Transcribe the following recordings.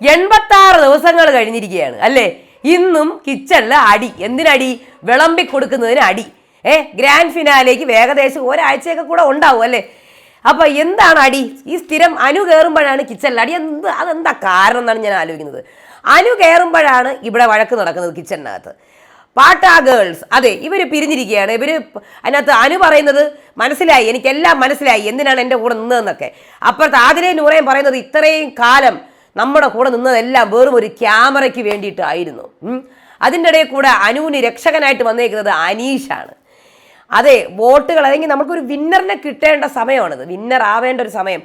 എൺപത്തി ആറ് ദിവസങ്ങൾ കഴിഞ്ഞിരിക്കുകയാണ് അല്ലേ? ഇന്നും കിച്ചണിൽ അടി. എന്തിനടി? വിളമ്പി കൊടുക്കുന്നതിന് അടി. ഏ ഗ്രാൻഡ് ഫിനാലേക്ക് ഏകദേശം ഒരാഴ്ചയൊക്കെ കൂടെ ഉണ്ടാവും അല്ലേ? അപ്പൊ എന്താണ് അടി? ഈ സ്ഥിരം അനു കയറുമ്പോഴാണ് കിച്ചണിൽ അടി. എന്ത് അതെന്താ കാരണം എന്നാണ് ഞാൻ ആലോചിക്കുന്നത്. അനു കയറുമ്പോഴാണ് ഇവിടെ വഴക്ക് നടക്കുന്നത് കിച്ചണിനകത്ത്. പാട്ടാ ഗേൾസ്. അതെ ഇവർ പിരിഞ്ഞിരിക്കുകയാണ്. ഇവർ അതിനകത്ത് അനു പറയുന്നത് മനസ്സിലായി. എനിക്കെല്ലാം മനസ്സിലായി. എന്തിനാണ് എന്റെ കൂടെ നിന്നതെന്നൊക്കെ. അപ്പുറത്ത് ആതിരേ നൂറേം പറയുന്നത് ഇത്രയും കാലം നമ്മുടെ കൂടെ നിന്നതെല്ലാം വെറും ഒരു ക്യാമറയ്ക്ക് വേണ്ടിയിട്ടായിരുന്നു. അതിന്റെ ഇടയിൽ കൂടെ അനുവിന് രക്ഷകനായിട്ട് വന്നേക്കുന്നത് അനീഷാണ്. അതെ വോട്ടുകൾ അല്ലെങ്കിൽ നമുക്കൊരു വിന്നറിനെ കിട്ടേണ്ട സമയമാണിത്. വിന്നർ ആവേണ്ട ഒരു സമയം.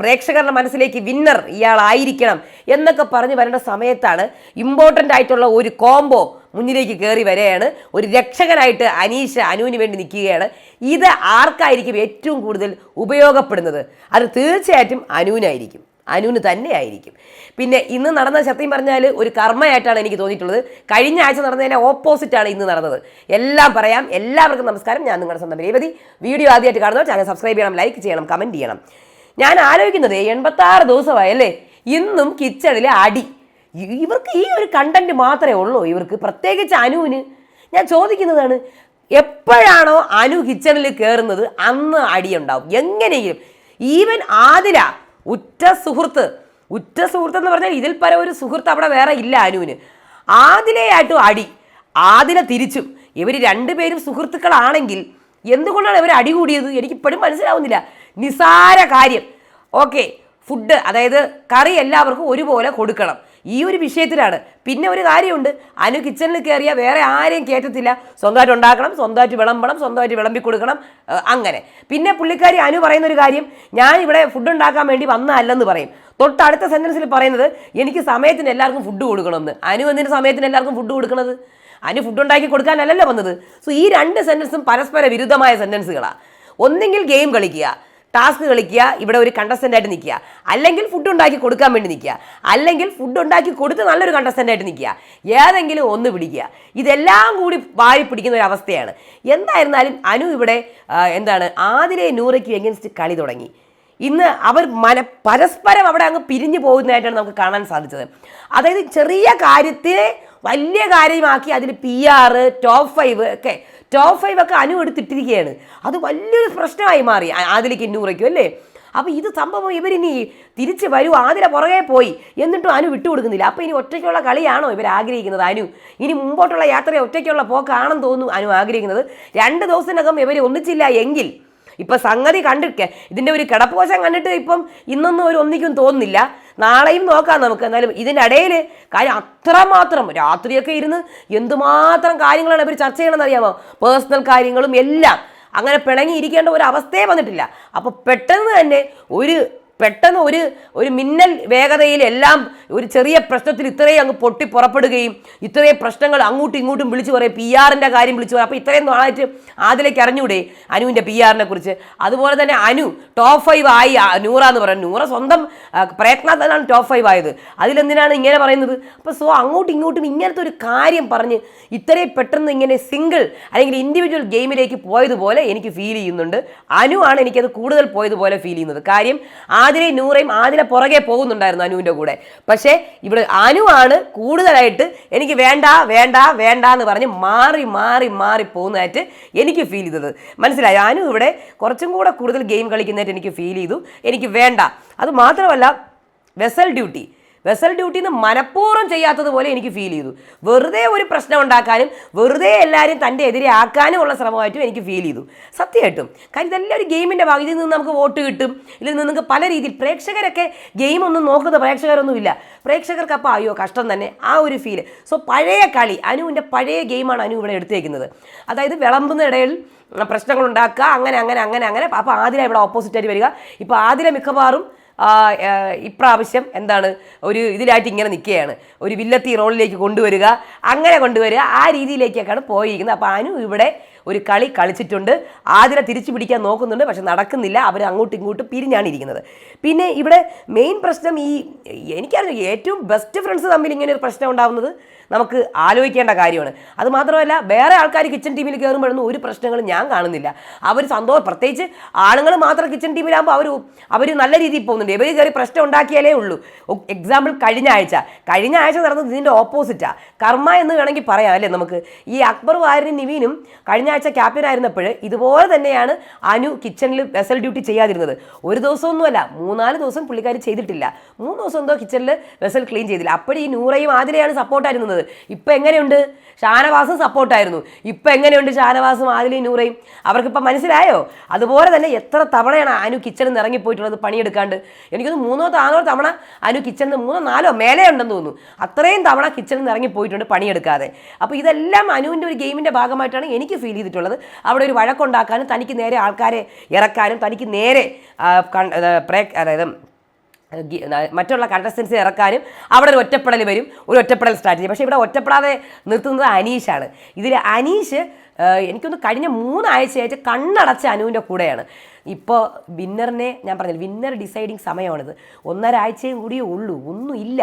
പ്രേക്ഷകരുടെ മനസ്സിലേക്ക് വിന്നർ ഇയാളായിരിക്കണം എന്നൊക്കെ പറഞ്ഞ് വരേണ്ട സമയത്താണ് ഇമ്പോർട്ടന്റ് ആയിട്ടുള്ള ഒരു കോംബോ മുന്നിലേക്ക് കയറി വരികയാണ്. ഒരു രക്ഷകനായിട്ട് അനീഷ് അനുവിന് വേണ്ടി നിൽക്കുകയാണ്. ഇത് ആർക്കായിരിക്കും ഏറ്റവും കൂടുതൽ ഉപയോഗപ്പെടുന്നത്? അത് തീർച്ചയായിട്ടും അനുവിനായിരിക്കും അനുവിന് തന്നെ ആയിരിക്കും പിന്നെ ഇന്ന് നടന്ന സത്യം പറഞ്ഞാൽ ഒരു കർമ്മയായിട്ടാണ് എനിക്ക് തോന്നിയിട്ടുള്ളത്. കഴിഞ്ഞ ആഴ്ച നടന്നതിന്റെ ഓപ്പോസിറ്റാണ് ഇന്ന് നടന്നത്. എല്ലാം പറയാം. എല്ലാവർക്കും നമസ്കാരം. ഞാൻ നിങ്ങളുടെ സ്വന്തം രേവതി. വീഡിയോ ആദ്യമായിട്ട് കാണുന്നവർ ചാനൽ സബ്സ്ക്രൈബ് ചെയ്യണം ലൈക്ക് ചെയ്യണം കമന്റ് ചെയ്യണം. ഞാൻ ആലോചിക്കുന്നത് എൺപത്താറ് ദിവസമായി അല്ലേ? ഇന്നും കിച്ചണിലെ അടി. ഇവർക്ക് ഈ ഒരു കണ്ടന്റ് മാത്രമേ ഉള്ളൂ. ഇവർക്ക് പ്രത്യേകിച്ച് അനുവിന്. ഞാൻ ചോദിക്കുന്നതാണ് എപ്പോഴാണോ അനു കിച്ചണിൽ കയറുന്നത് അന്ന് അടിയുണ്ടാവും എങ്ങനെയെങ്കിലും ഈവൻ ആദില ഉറ്റ സുഹൃത്ത് ഉറ്റ സുഹൃത്ത് എന്ന് പറഞ്ഞാൽ ഇതിൽ പര ഒരു സുഹൃത്ത് അവിടെ വേറെ ഇല്ല അനുവിന്. ആദിലയായിട്ടും അടി ആദില തിരിച്ചും. ഇവർ രണ്ടുപേരും സുഹൃത്തുക്കളാണെങ്കിൽ എന്തുകൊണ്ടാണ് ഇവർ അടി കൂടിയത്? എനിക്ക് ഇപ്പോഴും മനസ്സിലാവുന്നില്ല. നിസാര കാര്യം. ഓക്കെ ഫുഡ് അതായത് കറി എല്ലാവർക്കും ഒരുപോലെ കൊടുക്കണം. ഈ ഒരു വിഷയത്തിലാണ്. പിന്നെ ഒരു കാര്യമുണ്ട്. അനു കിച്ചണിൽ കയറിയ വേറെ ആരെയും കയറ്റത്തില്ല സ്വന്തമായിട്ട് ഉണ്ടാക്കണം സ്വന്തമായിട്ട് വിളമ്പണം സ്വന്തമായിട്ട് വിളമ്പി കൊടുക്കണം അങ്ങനെ. പിന്നെ പുള്ളിക്കാരി അനു പറയുന്ന ഒരു കാര്യം ഞാൻ ഇവിടെ ഫുഡ് ഉണ്ടാക്കാൻ വേണ്ടി വന്നതല്ലെന്ന് പറയും. തൊട്ടടുത്ത സെന്റൻസിൽ പറയുന്നത് എനിക്ക് സമയത്തിന് എല്ലാവർക്കും ഫുഡ് കൊടുക്കണമെന്ന്. അനു എന്തിന്റെ സമയത്തിന് എല്ലാവർക്കും ഫുഡ് കൊടുക്കണത്? അനു ഫുഡ് ഉണ്ടാക്കി കൊടുക്കാനല്ലല്ലോ വന്നത്. സോ ഈ രണ്ട് സെന്റൻസും പരസ്പര വിരുദ്ധമായ സെന്റൻസുകളാണ് ഒന്നെങ്കിൽ ഗെയിം കളിക്കുക. ടാസ്ക് കളിക്കുക ഇവിടെ ഒരു കണ്ടസ്റ്റന്റ് ആയിട്ട് നിൽക്കുക. അല്ലെങ്കിൽ ഫുഡ് ഉണ്ടാക്കി കൊടുക്കാൻ വേണ്ടി നിൽക്കുക. അല്ലെങ്കിൽ ഫുഡ് ഉണ്ടാക്കി കൊടുത്ത് നല്ലൊരു കണ്ടസ്റ്റന്റ് ആയിട്ട് നിൽക്കുക. ഏതെങ്കിലും ഒന്ന് പിടിക്കുക. ഇതെല്ലാം കൂടി വാരി പിടിക്കുന്ന ഒരു അവസ്ഥയാണ്. എന്തായിരുന്നാലും അനു ഇവിടെ എന്താണ് ആതിരെ നൂറയ്ക്ക് എഗൻസ്റ്റ് കളി തുടങ്ങി. ഇന്ന് അവർ മന പരസ്പരം അവിടെ അങ്ങ് പിരിഞ്ഞു പോകുന്നതായിട്ടാണ് നമുക്ക് കാണാൻ സാധിച്ചത്. അതായത് ചെറിയ കാര്യത്തെ വലിയ കാര്യമാക്കി അതിൽ പി ആറ് ടോപ്പ് ഫൈവ് ഒക്കെ ടോപ്പ് ഫൈവ് ഒക്കെ അനു എടുത്തിട്ടിരിക്കുകയാണ്. അത് വലിയൊരു പ്രശ്നമായി മാറി. ആദിലേക്ക് ഇന്നൂറയ്ക്കും അല്ലേ? അപ്പോൾ ഇത് സംഭവം ഇവരിനി തിരിച്ച് വരൂ ആതിര പുറകെ പോയി എന്നിട്ടും അനു വിട്ടുകൊടുക്കുന്നില്ല അപ്പോൾ ഇനി ഒറ്റയ്ക്കുള്ള കളിയാണോ ഇവർ ആഗ്രഹിക്കുന്നത് അനു? ഇനി മുമ്പോട്ടുള്ള യാത്രയെ ഒറ്റയ്ക്കുള്ള പോക്കാണെന്ന് തോന്നുന്നു അനു ആഗ്രഹിക്കുന്നത്. രണ്ട് ദിവസത്തിനകം ഇവർ ഒന്നിച്ചില്ല എങ്കിൽ ഇപ്പൊ സംഗതി കണ്ടിരിക്കുക ഇതിന്റെ ഒരു കിടപ്പുവശം കണ്ടിട്ട് ഇപ്പം ഇന്നൊന്നും ഒരു ഒന്നിക്കും തോന്നുന്നില്ല. നാളെയും നോക്കാം നമുക്ക്. എന്നാലും ഇതിന്റെ ഇടയിൽ കാര്യം അത്രമാത്രം രാത്രിയൊക്കെ ഇരുന്ന് എന്തുമാത്രം കാര്യങ്ങളാണ് ഇവർ ചർച്ച ചെയ്യണമെന്ന് അറിയാമോ പേഴ്സണൽ കാര്യങ്ങളും എല്ലാം. അങ്ങനെ പിണങ്ങി ഇരിക്കേണ്ട ഒരു അവസ്ഥയെ വന്നിട്ടില്ല. അപ്പോൾ പെട്ടെന്ന് തന്നെ ഒരു പെട്ടെന്ന് ഒരു ഒരു മിന്നൽ വേഗതയിൽ എല്ലാം ഒരു ചെറിയ പ്രശ്നത്തിൽ ഇത്രയും അങ്ങ് പൊട്ടി പുറപ്പെടുകയും ഇത്രയും പ്രശ്നങ്ങൾ അങ്ങോട്ടും ഇങ്ങോട്ടും വിളിച്ചു പറയും. പി ആറിന്റെ കാര്യം വിളിച്ചു പറയും. അപ്പോൾ ഇത്രയും നാളായിട്ട് അതിലേക്ക് അറിഞ്ഞൂടെ അനുവിന്റെ പി ആറിനെ കുറിച്ച്? അതുപോലെ തന്നെ അനു ടോപ്പ് ഫൈവ് ആയി ആ, നൂറ എന്ന് പറയുന്നത്. നൂറ സ്വന്തം ആ, പ്രയത്നത്തിലാണ് ടോപ്പ് ഫൈവ് ആയത്. അതിലെന്തിനാണ് ഇങ്ങനെ പറയുന്നത്? അപ്പോൾ സോ അങ്ങോട്ടും ഇങ്ങോട്ടും ഇങ്ങനത്തെ ഒരു കാര്യം പറഞ്ഞ് ഇത്രയും പെട്ടെന്ന് ഇങ്ങനെ സിംഗിൾ അല്ലെങ്കിൽ ഇൻഡിവിജ്വൽ ഗെയിമിലേക്ക് പോയതുപോലെ എനിക്ക് ഫീൽ ചെയ്യുന്നുണ്ട്. അനു ആണ് എനിക്കത് കൂടുതൽ പോയതുപോലെ ഫീൽ ചെയ്യുന്നത്. കാര്യം ആദിലെ നൂറയും ആദില പുറകെ പോകുന്നുണ്ടായിരുന്നു അനുവിന്റെ കൂടെ. പക്ഷേ ഇവിടെ അനു ആണ് കൂടുതലായിട്ട് എനിക്ക് വേണ്ട വേണ്ട വേണ്ട എന്ന് പറഞ്ഞ് മാറി മാറി മാറി പോകുന്നതായിട്ട് എനിക്ക് ഫീൽ ചെയ്തത്. മനസ്സിലായി? അനു ഇവിടെ കുറച്ചും കൂടെ കൂടുതൽ ഗെയിം കളിക്കുന്നതായിട്ട് എനിക്ക് ഫീൽ ചെയ്തു. എനിക്ക് വേണ്ട. അത് മാത്രമല്ല വെസൽ ഡ്യൂട്ടി വെസൽ ഡ്യൂട്ടി എന്ന് മനഃപൂർവം ചെയ്യാത്തതുപോലെ എനിക്ക് ഫീൽ ചെയ്തു. വെറുതെ ഒരു പ്രശ്നം ഉണ്ടാക്കാനും വെറുതെ എല്ലാവരും തന്റെ എതിരെ ആക്കാനും ഉള്ള ശ്രമമായിട്ടും എനിക്ക് ഫീൽ ചെയ്തു. സത്യമായിട്ടും കാര്യം ഇതെല്ലാം ഒരു ഗെയിമിന്റെ ഭാഗം. ഇതിൽ നിന്ന് നമുക്ക് വോട്ട് കിട്ടും. ഇതിൽ നിന്ന് നിങ്ങൾക്ക് പല രീതിയിൽ പ്രേക്ഷകരൊക്കെ ഗെയിമൊന്നും നോക്കുന്ന പ്രേക്ഷകരൊന്നുമില്ല പ്രേക്ഷകർക്ക് അപ്പോൾ അയ്യോ കഷ്ടം തന്നെ. ആ ഒരു ഫീൽ സോ പഴയ കളി അനുവിന്റെ പഴയ ഗെയിമാണ് അനു ഇവിടെ എടുത്തേക്കുന്നത്. അതായത് വിളമ്പുന്ന ഇടയിൽ പ്രശ്നങ്ങൾ ഉണ്ടാക്കുക അങ്ങനെ അങ്ങനെ അങ്ങനെ അങ്ങനെ. അപ്പോൾ ആതിര ഇവിടെ ഓപ്പോസിറ്റായിട്ട് വരിക. ഇപ്പോൾ ആതിര മിക്കവാറും ഇപ്രാവശ്യം എന്താണ് ഒരു ഇതിലായിട്ട് ഇങ്ങനെ നിൽക്കുകയാണ്. ഒരു വില്ലത്തി റോളിലേക്ക് കൊണ്ടുവരിക അങ്ങനെ കൊണ്ടുവരിക ആ രീതിയിലേക്കൊക്കെയാണ് പോയിരിക്കുന്നത്. അപ്പോൾ അനു ഇവിടെ ഒരു കളി കളിച്ചിട്ടുണ്ട്. ആതിര തിരിച്ചു പിടിക്കാൻ നോക്കുന്നുണ്ട്. പക്ഷെ നടക്കുന്നില്ല. അവർ അങ്ങോട്ടും ഇങ്ങോട്ടും പിരിഞ്ഞാണ് ഇരിക്കുന്നത് പിന്നെ ഇവിടെ മെയിൻ പ്രശ്നം ഈ എനിക്കറിയാം ഏറ്റവും ബെസ്റ്റ് ഫ്രണ്ട്സ് തമ്മിൽ ഇങ്ങനെ ഒരു പ്രശ്നം ഉണ്ടാവുന്നത് നമുക്ക് ആലോചിക്കേണ്ട കാര്യമാണ്. അത് മാത്രമല്ല വേറെ ആൾക്കാർ കിച്ചൺ ടീമിൽ കയറുമ്പോഴൊന്നും ഒരു പ്രശ്നങ്ങളും ഞാൻ കാണുന്നില്ല. അവർ സന്തോഷം പ്രത്യേകിച്ച് ആണുങ്ങൾ മാത്രം കിച്ചൺ ടീമിലാകുമ്പോൾ അവർ അവർ നല്ല രീതിയിൽ പോകുന്നുണ്ട്. ഇവർ കയറി പ്രശ്നം ഉണ്ടാക്കിയാലേ ഉള്ളൂ. എക്സാമ്പിൾ കഴിഞ്ഞ ആഴ്ച. കഴിഞ്ഞ ആഴ്ച നടന്നത് ഇതിന്റെ ഓപ്പോസിറ്റാണ് കർമ്മ എന്ന് വേണമെങ്കിൽ പറയാം അല്ലേ നമുക്ക്? ഈ അക്ബർ വാര്യനും നിവീനും കഴിഞ്ഞ ആഴ്ച ക്യാപ്റ്റൻ ആയിരുന്നപ്പോൾ ഇതുപോലെ തന്നെയാണ് അനു കിച്ചണിൽ വെസൽ ഡ്യൂട്ടി ചെയ്യാതിരുന്നത്. ഒരു ദിവസമൊന്നുമല്ല മൂന്നാൽ ദിവസം പുള്ളിക്കാരി ചെയ്തിട്ടില്ല. മൂന്ന് ദിവസം എന്തോ കിച്ചണിൽ വെസൽ ക്ലീൻ ചെയ്തില്ല. അപ്പോൾ ഈ നൂറയും ആതിരയാണ് സപ്പോർട്ടായിരുന്നത് ഇപ്പം എങ്ങനെയുണ്ട്? ഷാനവാസും സപ്പോർട്ടായിരുന്നു ഇപ്പം എങ്ങനെയുണ്ട് ഷാനവാസും ആതിലയും നൂറയും? അവർക്കിപ്പം മനസ്സിലായോ? അതുപോലെ തന്നെ എത്ര തവണയാണ് അനു കിച്ചണിൽ നിന്ന് ഇറങ്ങിപ്പോയിട്ടുള്ളത് പണിയെടുക്കാണ്ട്? എനിക്കൊന്ന് മൂന്നോ നാലോ തവണ അനു കിച്ചണിൽ നിന്ന് മൂന്നോ നാലോ മേലെ ഉണ്ടെന്ന് തോന്നുന്നു. അത്രയും തവണ കിച്ചണിൽ നിന്ന് ഇറങ്ങിപ്പോയിട്ടുണ്ട് പണിയെടുക്കാതെ. അപ്പോൾ ഇതെല്ലാം അനുവിന്റെ ഒരു ഗെയിമിന്റെ ഭാഗമായിട്ടാണ് എനിക്ക് ഫീൽ ചെയ്തിട്ടുള്ളത്. അവിടെ ഒരു വഴക്കുണ്ടാക്കാനും തനിക്ക് നേരെ ആൾക്കാരെ ഇറക്കാനും തനിക്ക് നേരെ പ്രേ- അതായത് മറ്റുള്ള കണ്ടസ്റ്റൻസ് ഇറക്കാനും അവിടെ ഒരു ഒറ്റപ്പെടൽ വരും. ഒരു ഒറ്റപ്പെടൽ സ്ട്രാറ്റജി പക്ഷേ ഇവിടെ ഒറ്റപ്പെടാതെ നിർത്തുന്നത് അനീഷാണ്. ഇതിൽ അനീഷ് എനിക്കൊന്ന് കഴിഞ്ഞ മൂന്നാഴ്ചയായിട്ട് കണ്ണടച്ച അനുവിന്റെ കൂടെയാണ്. ഇപ്പോൾ വിന്നറിനെ ഞാൻ പറഞ്ഞില്ല വിന്നർ ഡിസൈഡിങ് സമയമാണിത്. ഒന്നരാഴ്ചയും കൂടിയേ ഉള്ളൂ ഒന്നുമില്ല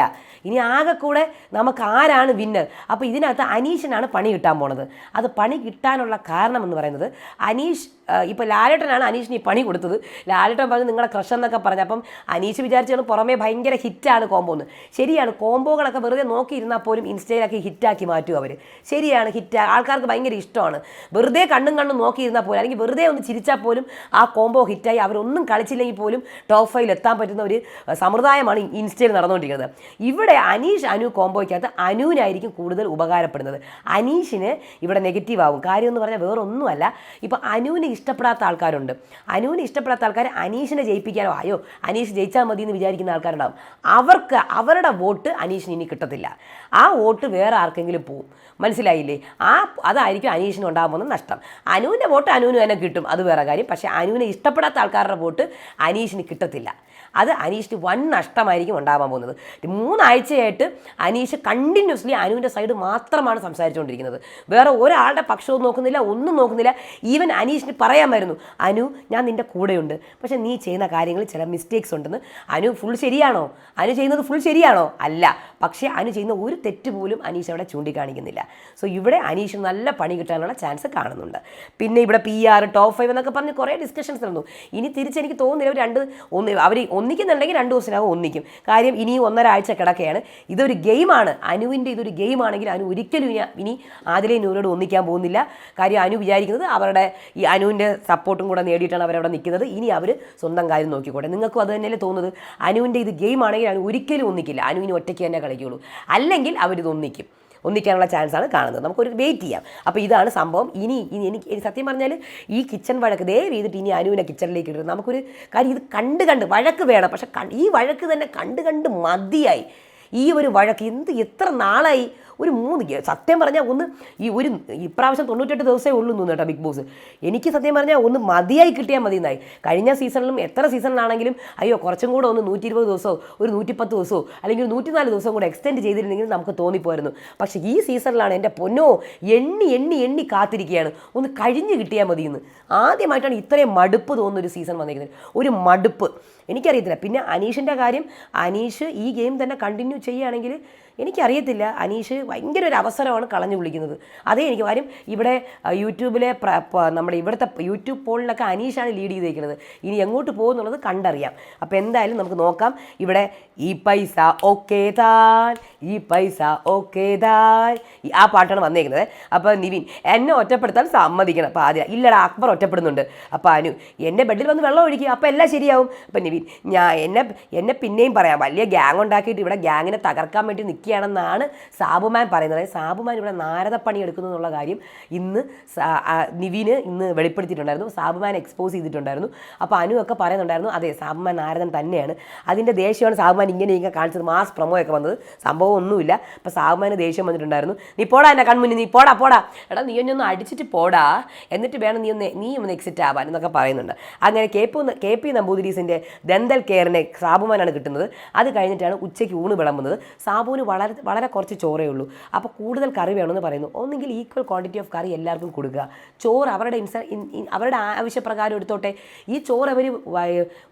ഇനി ആകെ കൂടെ നമുക്ക് ആരാണ് വിന്നർ അപ്പോൾ ഇതിനകത്ത് അനീഷിനാണ് പണി കിട്ടാൻ പോണത്. അത് പണി കിട്ടാനുള്ള കാരണം എന്ന് പറയുന്നത് അനീഷ് ഇപ്പോൾ ലാലേട്ടനാണ് അനീഷിന് ഈ പണി കൊടുത്തത്. ലാലേട്ടൻ പറഞ്ഞു നിങ്ങളെ ക്രഷ് എന്നൊക്കെ പറഞ്ഞു. അപ്പം അനീഷ് വിചാരിച്ചാണ് പുറമേ ഭയങ്കര ഹിറ്റാണ് കോംബോ എന്ന് ശരിയാണ് കോംബോകളൊക്കെ വെറുതെ നോക്കിയിരുന്നാൽ പോലും ഇൻസ്റ്റയിലൊക്കെ ഹിറ്റാക്കി മാറ്റും അവർ ശരിയാണ് ഹിറ്റ് ആൾക്കാർക്ക് ഭയങ്കര ഇഷ്ടമാണ്. വെറുതെ കണ്ണും കണ്ണും നോക്കിയിരുന്നാൽ പോലും അല്ലെങ്കിൽ വെറുതെ ഒന്ന് ചിരിച്ചാൽ പോലും ആ കോംബോ ഹിറ്റായി അവരൊന്നും കളിച്ചില്ലെങ്കിൽ പോലും ടോപ്പ് ഫൈവിൽ എത്താൻ പറ്റുന്ന ഒരു സമ്പ്രദായമാണ് ഇൻസ്റ്റയിൽ നടന്നുകൊണ്ടിരിക്കുന്നത്. ഇവിടെ അനീഷ് അനു കോംബോയ്ക്കകത്ത് അനുവിനായിരിക്കും കൂടുതൽ ഉപകാരപ്പെടുന്നത്. അനീഷിന് ഇവിടെ നെഗറ്റീവ് ആകും കാര്യം എന്ന് പറഞ്ഞാൽ വേറൊന്നുമല്ല. ഇപ്പോൾ അനുവിനെ ഇഷ്ടപ്പെടാത്ത ആൾക്കാരുണ്ട്. അനുവിനെ ഇഷ്ടപ്പെടാത്ത ആൾക്കാർ അനീഷിനെ ജയിപ്പിക്കാനോ ആയോ അനീഷ് ജയിച്ചാൽ മതി എന്ന് വിചാരിക്കുന്ന ആൾക്കാരുണ്ടാവും. അവർക്ക് അവരുടെ വോട്ട് അനീഷിന് ഇനി കിട്ടത്തില്ല. ആ വോട്ട് വേറെ ആർക്കെങ്കിലും പോവും. മനസ്സിലായില്ലേ? ആ അതായിരിക്കും അനീഷിന് ഉണ്ടാകുമെന്ന് നഷ്ടം. അനുവിന്റെ വോട്ട് അനുവിന് തന്നെ കിട്ടും. അത് വേറെ കാര്യം. പക്ഷേ അനുവിനെ ഇഷ്ടപ്പെടാത്ത ആൾക്കാരുടെ വോട്ട് അനീഷിന് കിട്ടത്തില്ല. അത് അനീഷിന് വൻ നഷ്ടമായിരിക്കും ഉണ്ടാവാൻ പോകുന്നത്. മൂന്നാഴ്ചയായിട്ട് അനീഷ് കണ്ടിന്യൂസ്ലി അനുവിന്റെ സൈഡ് മാത്രമാണ് സംസാരിച്ചുകൊണ്ടിരിക്കുന്നത്. വേറെ ഒരാളുടെ പക്ഷവും നോക്കുന്നില്ല ഒന്നും നോക്കുന്നില്ല. ഈവൻ അനീഷിന് പറയാമായിരുന്നു അനു ഞാൻ നിന്റെ കൂടെയുണ്ട്. പക്ഷേ നീ ചെയ്യുന്ന കാര്യങ്ങളിൽ ചില മിസ്റ്റേക്സ് ഉണ്ടെന്ന്. അനു ഫുൾ ശരിയാണോ? അനു ചെയ്യുന്നത് ഫുൾ ശരിയാണോ? അല്ല. പക്ഷേ അനു ചെയ്യുന്ന ഒരു തെറ്റ് പോലും അനീഷ് അവിടെ ചൂണ്ടിക്കാണിക്കുന്നില്ല. സോ ഇവിടെ അനീഷ് നല്ല പണി കിട്ടാനുള്ള ചാൻസ് കാണുന്നുണ്ട്. പിന്നെ ഇവിടെ പി ആർ ടോപ്പ് ഫൈവ് എന്നൊക്കെ പറഞ്ഞ് കുറേ ഡിസ്കഷൻസ് നടന്നു. ഇനി തിരിച്ച് എനിക്ക് തോന്നുന്നില്ല ഒരു രണ്ട് ഒന്ന് അവർ ഒന്നിക്കുന്നുണ്ടെങ്കിൽ രണ്ട് ദിവസത്തിനകം ഒന്നിക്കും. കാര്യം ഇനി ഒന്നരാഴ്ച കിടക്കുകയാണ് ഇതൊരു ഗെയിമാണ്. അനുവിന്റെ ഇതൊരു ഗെയിമാണെങ്കിൽ അനു ഒരിക്കലും ഇനി ആദിലെ നൂരോട് ഒന്നിക്കാൻ പോകുന്നില്ല. കാര്യം അനു വിചാരിക്കുന്നത് അവരുടെ ഈ അനുവിന്റെ സപ്പോർട്ടും കൂടെ നേടിയിട്ടാണ് അവരവിടെ നിൽക്കുന്നത്. ഇനി അവർ സ്വന്തം കാര്യം നോക്കിക്കോട്ടെ. നിങ്ങൾക്കും അത് തന്നെയല്ലേ തോന്നുന്നത്? അനുവിന്റെ ഇത് ഗെയിമാണെങ്കിൽ അനു ഒരിക്കലും ഒന്നിക്കില്ല. അനുവിന് ഒറ്റയ്ക്ക് തന്നെ കളിക്കുള്ളൂ. അല്ലെങ്കിൽ അവരിത് ഒന്നിക്കും. ഒന്നിക്കാനുള്ള ചാൻസാണ് കാണുന്നത്. നമുക്കൊരു വെയിറ്റ് ചെയ്യാം. അപ്പോൾ ഇതാണ് സംഭവം. ഇനി ഇനി എനിക്ക് സത്യം പറഞ്ഞാൽ ഈ കിച്ചൺ വഴക്ക് ദയവ് ചെയ്തിട്ട് ഇനി അനുവിനെ കിച്ചണിലേക്ക് ഇടരുത് നമുക്കൊരു കാര്യം ഇത് കണ്ട് കണ്ട് വഴക്ക് വേണം. പക്ഷേ ഈ വഴക്ക് തന്നെ കണ്ട് കണ്ട് മതിയായി. ഈ ഒരു വഴക്ക് എന്ത് എത്ര നാളായി? ഒരു മൂന്ന് സത്യം പറഞ്ഞാൽ ഒന്ന് ഈ ഒരു ഇപ്രാവശ്യം തൊണ്ണൂറ്റെട്ട് ദിവസമേ ഉള്ളൂ എന്ന് കേട്ടോ ബിഗ് ബോസ്. എനിക്ക് സത്യം പറഞ്ഞാൽ ഒന്ന് മതിയായി കിട്ടിയാൽ മതി എന്നായി. കഴിഞ്ഞ സീസണിലും എത്ര സീസണിലാണെങ്കിലും അയ്യോ കുറച്ചും കൂടെ ഒന്ന് നൂറ്റി ഇരുപത് ദിവസമോ ഒരു നൂറ്റിപ്പത്ത് ദിവസമോ അല്ലെങ്കിൽ നൂറ്റിനാല് ദിവസം കൂടെ എക്സ്റ്റെൻഡ് ചെയ്തിരുന്നെങ്കിൽ നമുക്ക് തോന്നിപ്പോയിരുന്നു പക്ഷേ ഈ സീസണിലാണ് എന്റെ പൊന്നോ എണ്ണി എണ്ണി എണ്ണി കാത്തിരിക്കുകയാണ്. ഒന്ന് കഴിഞ്ഞ് കിട്ടിയാൽ മതി എന്ന്. ആദ്യമായിട്ടാണ് ഇത്രയും മടുപ്പ് തോന്നുന്ന ഒരു സീസൺ വന്നിരിക്കുന്നത്. ഒരു മടുപ്പ്. എനിക്കറിയത്തില്ല. പിന്നെ അനീഷിന്റെ കാര്യം അനീഷ് ഈ ഗെയിം തന്നെ കണ്ടിന്യൂ ചെയ്യുകയാണെങ്കിൽ എനിക്കറിയത്തില്ല. അനീഷ് ഭയങ്കര ഒരു അവസരമാണ് കളഞ്ഞു വിളിക്കുന്നത്. അതേ എനിക്ക് കാര്യം ഇവിടെ യൂട്യൂബിലെ നമ്മുടെ ഇവിടുത്തെ യൂട്യൂബ് പോളിലൊക്കെ അനീഷാണ് ലീഡ് ചെയ്തേക്കുന്നത്. ഇനി എങ്ങോട്ട് പോകുന്നുള്ളത് കണ്ടറിയാം. അപ്പോൾ എന്തായാലും നമുക്ക് നോക്കാം. ഇവിടെ ഈ പൈസ ഓക്കേ താൻ ഈ പൈസ ഓക്കേ താൻ. ആ പാട്ടാണ് വന്നേക്കുന്നത്. അപ്പോൾ നിവിൻ എന്നെ ഒറ്റപ്പെടുത്താൻ സമ്മതിക്കണം. അപ്പോൾ ആദ്യം ഇല്ലടാ അക്ബർ ഒറ്റപ്പെടുന്നുണ്ട്. അപ്പോൾ അനു എന്റെ ബെഡിൽ വന്ന് വെള്ളം ഒഴിക്കുക അപ്പോൾ എല്ലാം ശരിയാവും. അപ്പോൾ നിവിൻ ഞാൻ എന്നെ എന്നെ പിന്നെയും പറയാം. വലിയ ഗ്യാങ് ഉണ്ടാക്കിയിട്ട് ഇവിടെ ഗ്യാങ്ങിനെ തകർക്കാൻ വേണ്ടി നിൽക്കുകയാണെന്നാണ് സാബുമാൻ പറയുന്നത്. സാബുമാൻ ഇവിടെ നാരദപ്പണി എടുക്കുന്നു എന്നുള്ള കാര്യം ഇന്ന് നിവിന് ഇന്ന് വെളിപ്പെടുത്തിയിട്ടുണ്ടായിരുന്നു. സാബുമാൻ എക്സ്പോസ് ചെയ്തിട്ടുണ്ടായിരുന്നു. അപ്പോൾ അനു ഒക്കെ പറയുന്നുണ്ടായിരുന്നു അതെ സാബുമാൻ നാരദൻ തന്നെയാണ്. അതിന്റെ ദേഷ്യമാണ് സാബുമാൻ ഇങ്ങനെ ഇങ്ങനെ കാണിച്ചത്. മാസ് പ്രൊമോ ഒക്കെ വന്നത്. സംഭവം ഒന്നുമില്ല. അപ്പോൾ സാബുമാന് ദേഷ്യം വന്നിട്ടുണ്ടായിരുന്നു. നീ പോടാ എന്നെ കൺമുന്നിൽ നീ പോടാ പോടാ. എടാ നീ എന്നെ ഒന്ന് അടിച്ചിട്ട് പോടാ. എന്നിട്ട് വേണം നീ ഒന്ന് നീ ഒന്ന് എക്സിറ്റ് ആവാൻ എന്നൊക്കെ പറയുന്നുണ്ട്. അങ്ങനെ കെ പി കെ പി നമ്പൂതിരീസിന്റെ ദന്തൽ കെയറിനെ സാബുമാനാണ് കിട്ടുന്നത്. അത് കഴിഞ്ഞിട്ടാണ് ഉച്ചയ്ക്ക് ഊണ് വിളമ്പുന്നത്. സാബുവിന് വളരെ വളരെ കുറച്ച് ചോറേ ഉള്ളൂ. അപ്പോൾ കൂടുതൽ കറി വേണമെന്ന് പറയുന്നു. ഒന്നെങ്കിൽ ഈക്വൽ ക്വാണ്ടിറ്റി ഓഫ് കറി എല്ലാവർക്കും കൊടുക്കുക. ചോറ് അവരുടെ ഇൻസ ഇൻ- ഇൻ- അവരുടെ ആവശ്യപ്രകാരം എടുത്തോട്ടെ. ഈ ചോറ് അവർ